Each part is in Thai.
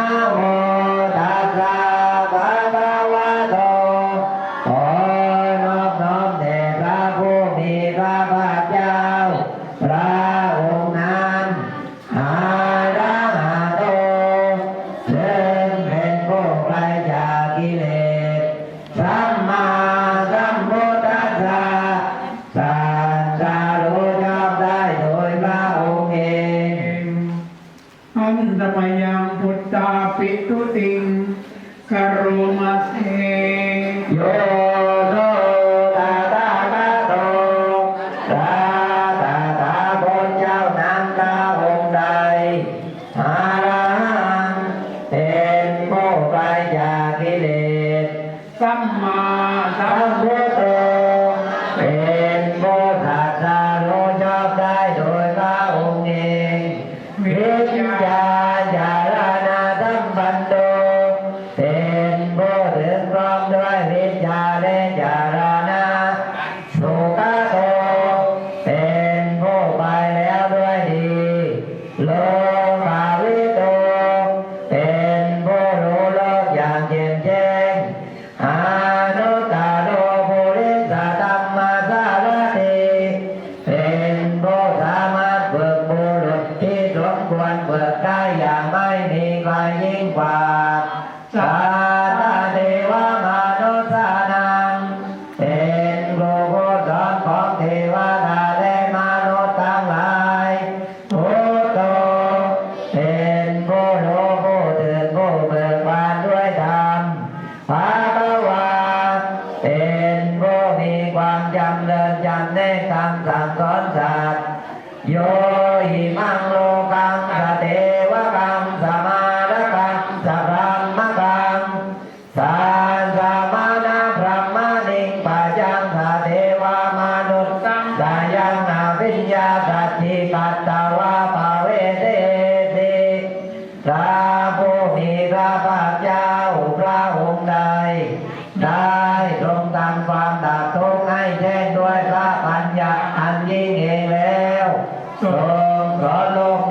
น ปิ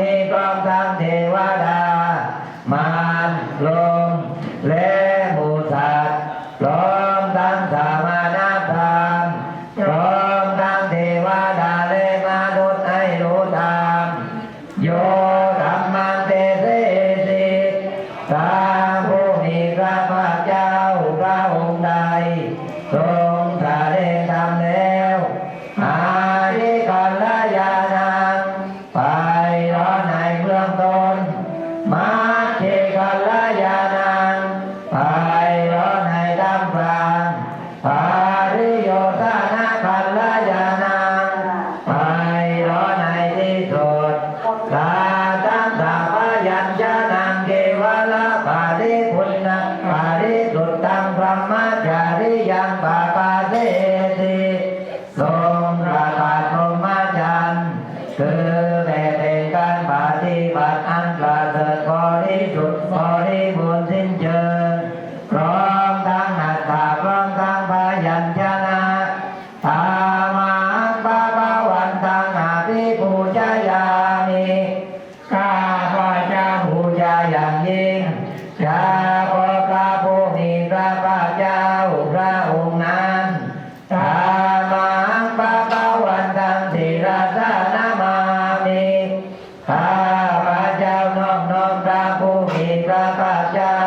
स्वामी त्वां देवादा मा ขอพระผู้มีระภาเจ้าพระองนันธรรมปะปะวันธิรัตนามิข้าพะเจ้านอบนอมระผู้มีระภาเจ้า